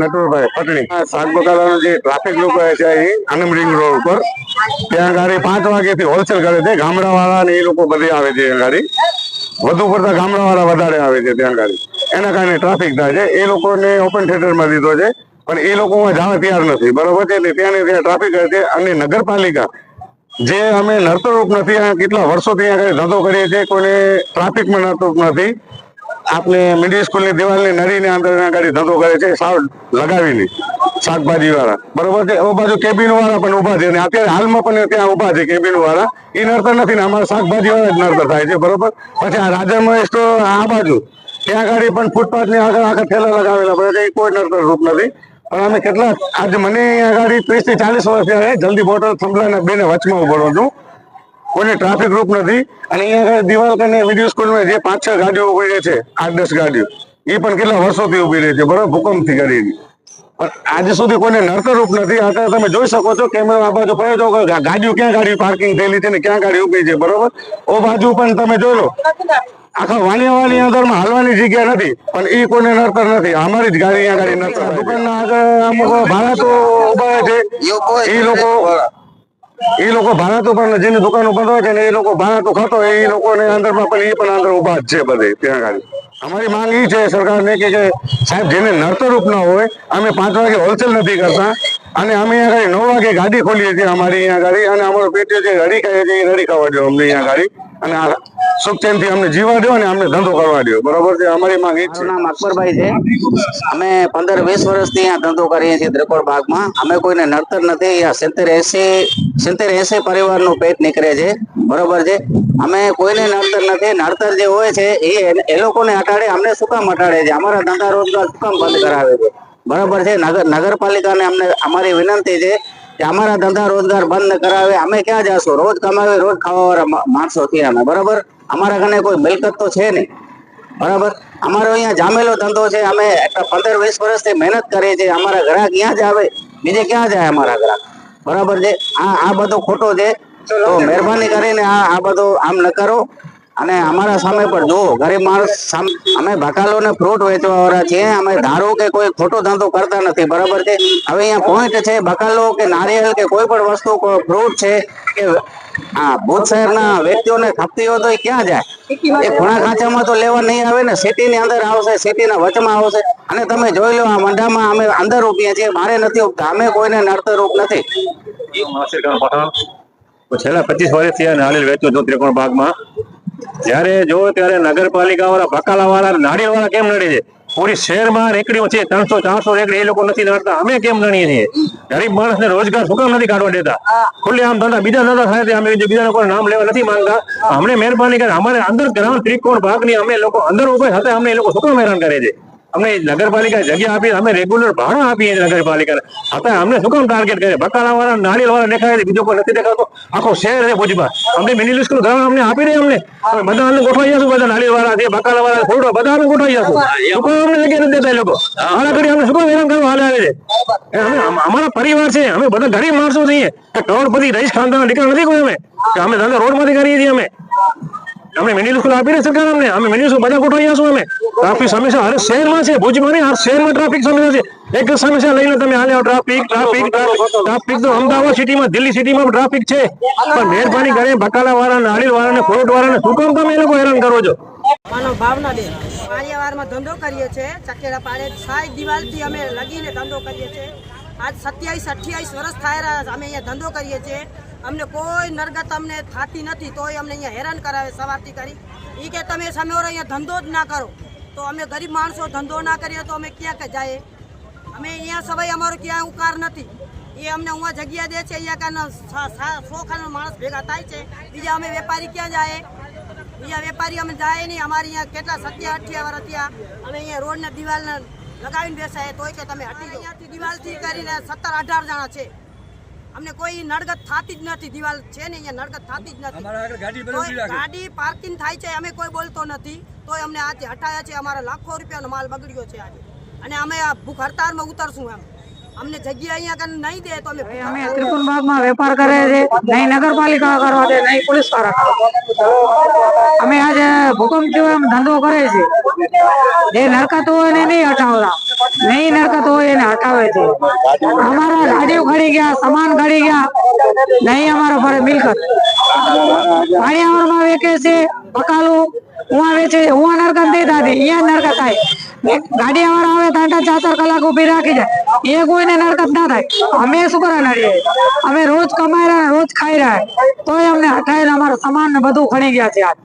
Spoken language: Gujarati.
નટવરભાઈ પટણી. શાક બકાલાનો જે ટ્રાફિક લોકો છે અહીં આનંદ રિંગ રોડ ઉપર. ત્યાં ગાડી પાંચ વાગ્યાથી હોલસેલ કરે છે ગામડા ને એ લોકો બધી આવે છે ત્યાં ગાડી. વધુ પડતા ગામડા વધારે આવે છે ત્યાં ગાડી. એના કારણે ટ્રાફિક થાય છે. એ લોકોને ઓપન થિયેટરમાં દીધો છે. પણ એ લોકો જવા તૈયાર નથી. બરોબર છે? એટલે ત્યાં ત્યાં ટ્રાફિક છે. અને નગરપાલિકા જે અમે નર્તરૂપ નથી કેટલા વર્ષોથી આગળ ધંધો કરીએ છીએ કોઈને ટ્રાફિકમાં નર્તરૂપ નથી. આપણે મિડિલ સ્કૂલની દિવાલની નળીની અંદર આગળ ધંધો કરે છે સાવ લગાવીને શાકભાજી વાળા બરોબર છે? બાજુ કેબિન વાળા પણ ઊભા છે, અને અત્યારે હાલમાં પણ ત્યાં ઊભા છે કેબિન વાળા એ નડતર નથી ને અમારા શાકભાજી વાળા જ નડતર થાય છે, બરોબર? પછી આ રાજા મહેશ તો આ બાજુ, ત્યાં આગળ પણ ફૂટપાથની આગળ આગળ ઠેલા લગાવેલા પડે કોઈ નડતર રૂપ નથી. પણ અમે કેટલા, આજે મને અહીંયા આગળ ત્રીસથી ચાલીસ વર્ષ જલ્દી બોટલ થંભલા બેને વચમાં ઊભો છું. કોઈને ટ્રાફિક રૂપ નથી. અને અહીંયા દિવાલ કરીને વીડિયો સ્કૂલમાં જે પાંચ છ ગાડીઓ ઊભી રહે છે આઠ દસ ગાડીઓ એ પણ કેટલા વર્ષોથી ઊભી રહી છે? બરાબર ભૂકંપથી કરીને પણ આજે સુધી કોઈને રૂપ નથી. અત્યારે તમે જોઈ શકો છો કેમેરો આ બાજુ પડ્યો છો ગાડીઓ ક્યાં ગાડી પાર્કિંગ થયેલી છે ને ક્યાં ગાડી ઊભી છે બરોબર? ઓ બાજુ પણ તમે જોઈ લો. આખા વાણિયાવાડી અંદરમાં હાલવાની જગ્યા નથી પણ એ કોઈને નડતર નથી. અમારી જ ગાડી અહીંયા ગાડી નડતર. દુકાનના આગળ અમુક ભાડા ઊભા છે. એ લોકો એ લોકો ભાડાતું પણ જેની દુકાનો બંધ હોય ને એ લોકો ભાડાતું ખાતો એ લોકોને અંદરમાં પણ એ પણ અંદર ઊભા છે બધે, ત્યાં આગળ અમારી માંગ એ છે સરકારને કે કે સાહેબ, જેને નડતરૂપ ના હોય, અમે પાંચ વાગે હોલસેલ નથી કરતા. અને અમે અહીંયા ગાડી નવ વાગે ગાડી ખોલીએ છીએ અમારી અહીંયા ગાડી. અને અમારો પેટીઓ જે રડી ખાઈએ છીએ એ રડી ખાવા દો અમને અહીંયા ગાડી. અને આ સુખ ચેનથી અમને જીવન દો અને અમને ધંધો કરવા દો બરોબર છે? અમારી માંગ એ છે. નામ અકબરભાઈ છે. અમે પંદર વીસ વર્ષથી અહીંયા ધંધો કરીએ છીએ ત્રિકોણ બાગમાં અમે કોઈને નડતર નથી. અહીંયા સિત્તેર એસી સિત્તેર એસી પરિવારનું પેટ નીકળે છે. બરોબર છે? અમે કોઈને નડતર નથી. નડતર જે હોય છે, એ એ લોકોને અટાડે. અમને શું કામ અટાડે છે? અમારા ધંધા રોજગાર શું કામ બંધ કરાવે છે? બરાબર છે? નગર નગરપાલિકાને અમને અમારી વિનંતી છે કે અમારા ધંધા રોજગાર બંધ કરાવે. અમે ક્યાં જશું? રોજ કમાવે, રોજ ખાવાવાળા વાળા માણસો છીએ અમે. બરાબર? અમારા કને કોઈ મિલકત તો છે નહીં. બરાબર? અમારો અહીંયા જામેલો ધંધો છે. અમે પંદર, વીસ વર્ષથી મહેનત કરીએ છીએ. અમારા ગ્રાહક ક્યાં જ આવે? બીજે ક્યાં જાય અમારા ગ્રાહક? બરાબર છે? આ આ બધો ખોટો છે. તો મહેરબાની કરીને આ આ બધો આમ ન કરો. અને અમારા સામે પણ જો ગરીબ માણસ અમે ભકાલો ને ફ્રૂટ વેચવા વાળા છીએ, અમે ધારો કે કોઈ ખોટો ધંધો કરતા નથી, બરાબર છે? હવે અહીંયા પોઈન્ટ છે, ભકાલો કે નારિયેળ કે કોઈ પણ વસ્તુ ફ્રૂટ છે, કે આ ભૂત શહેરના વ્યક્તિઓને ખપતી હોય તો ક્યાં જાય? એ ખૂણા ખાંચામાં તો લેવા નહીં આવે ને સિટી ની અંદર આવશે સિટી ના વચમાં આવશે. અને તમે જોઈ લો, આ મંડામાં અમે અંદર ઉભીએ છીએ, મારે નથી ઉગતા અમે કોઈને નડતર રૂપ નથી. છેલ્લા પચીસ વર્ષથી નાળિયેર વેચું છું, ત્રિકોણ ભાગમાં. જ્યારે જો ત્યારે નગરપાલિકા વાળા બકાલા વાળા નાળિયેર વાળા કેમ નડે છે? પૂરી શહેરમાં રેકડીઓ છે, ત્રણસો, ચારસો રેકડી એ લોકો નથી નડતા. અમે કેમ નડીએ છીએ? ગરીબ માણસને રોજગાર શું કામ નથી કાઢવા દેતા? ખુલ્લે આમ ધંધા, બીજા ધંધા થાય અમે બીજા લોકો નામ લેવા નથી માંગતા. અમને મહેરબાની કરે અમારે અંદર ગ્રાઉન્ડ ત્રિકોણ ભાગની અમે લોકો, અંદર ઊભા હતા, અમને એ લોકો શું કામ હેરાન કરે છે? અમને નગરપાલિકા જગ્યા આપી, અમે રેગ્યુલર ભાડા આપીએ નગરપાલિકાને. છતાં અમને શું કામ ટાર્ગેટ કરે બકાલા વાળા દેખાય બીજો કોઈ નથી દેખાતો. આખો શહેર છે ભુજમાં. અમને મિનિલ સ્કૂલ ગ્રાઉન્ડ અમને આપી દે અમને. બધા અમને ગોઠવાઈ જશું બધા નાળિયેર વાળા છે બકાલા વાળા ફોટો બધા અમે ગોઠવાઈ જશું શું કામ અમને જગ્યા નથી દેતા લોકો? હાલા કરી અમને શું કામ હેરાન કરવા હાલે આવે છે? અમે અમારા પરિવાર છે, અમે બધા ગરીબ માણસો છીએ. કરોડપતિ રહીશ ખાનદાન દીકરા નથી કોઈ અમે. અમે ધંધા રોડમાંથી કરીએ છીએ અમે. મિનિલ સ્કૂલ આપી દે સરકાર અમને. અમે મેન્યુ સ્કૂલ બધા ગોઠવાઈ જશું અમે. ટ્રાફિક સમસ્યા હર શહેરમાં છે. ભુજમાં નહીં હર શહેરમાં ટ્રાફિક સમસ્યા છે. એક સમસ્યા લઈને તમે હાલે ટ્રાફિક ટ્રાફિક ટ્રાફિક તો અમદાવાદ સિટીમાં દિલ્હી સિટીમાં ટ્રાફિક છે. પણ મહેરબાની કરીને બકાલા વાળા નાળિયેર વાળાને વાળા ને શું કામ તમે એ લોકો હેરાન કરો છો? પાળિયાવારમાં ધંધો કરીએ છીએ. ચકેડા પાડે, સાઈ દિવાલથી અમે લગીને ધંધો કરીએ છીએ. આજ સત્યાવીસ, અઠ્યાવીસ વર્ષ થાય રહ્યા છે. અમે અહીંયા ધંધો કરીએ છીએ. અમને કોઈ નરગત અમને થતી નથી, તોય અમને અહીંયા હેરાન કરાવે સવારથી કરી. એ કે તમે સમયવાળો અહીંયા ધંધો જ ના કરો. તો અમે ગરીબ માણસો, ધંધો ના કરીએ તો અમે ક્યાં જઈએ અમે અહીંયા સવાય અમારો ક્યાં ઉકાર નથી. એ અમને અહીંયા જગ્યા દે છે, અહીંયા કાનો સો ખાના માણસ ભેગા થાય છે. બીજા અમે વેપારી ક્યાં જાય? બીજા વેપારી અમે જાય નહીં. અમારે અહીંયા કેટલા સત્યા અઠ્યા વર્ષ ત્યાં અમે અહીંયા રોડના દિવાલને લગાવીને બેસાય, તોય કે તમે હટી અહીંયાથી દિવાલથી કરીને સત્તર અઢાર જણા છે. અમને કોઈ નડગત થતી જ નથી. દિવાલ છે ને અહીંયા નડગત થતી જ નથી. ગાડી પાર્કિંગ થાય છે અમે કોઈ બોલતો નથી. તોય અમને આજે હટાયા છે અમારા લાખો રૂપિયાનો માલ બગડ્યો છે આજે. અને અમે આ ભૂખ હડતાળમાં ઉતરશું એમ. અમને જગ્યા અહીંયા કને નહીં દે તો અમે અમે ત્રિકોણ બાગમાં વેપાર કરે છે નહીં નગરપાલિકા કરવા દે નહીં પોલીસવાળા અમે આજે ભૂકંપ જેવો એમ ધંધો કરે છે. જે નરકાતો હોય ને નહીં હટાવતા. નહીં નરકત હોય એને હટાવે છે. અમારા ગાડીઓ ખડી ગયા, સામાન ખડી ગયા. નહીં અમારો ફરે મિલકત. પાણીયાવરમાં વેચે છે બકાલું ઉવા વેચે ઉવા નરકત નહીં થતી અહીંયા નરકત થાય. ગાડી અમારા આવે ત્રણ ચાર ચાર કલાક ઊભી રાખી જાય. એ કોઈને નરકત ના થાય. અમે શું કરવા નડીએ? અમે રોજ કમાઈ રહ્યા, રોજ ખાઈ રહ્યા. તોય અમને હટાવીને અમારા સામાન ને બધું ખણી ગયા છે આજ.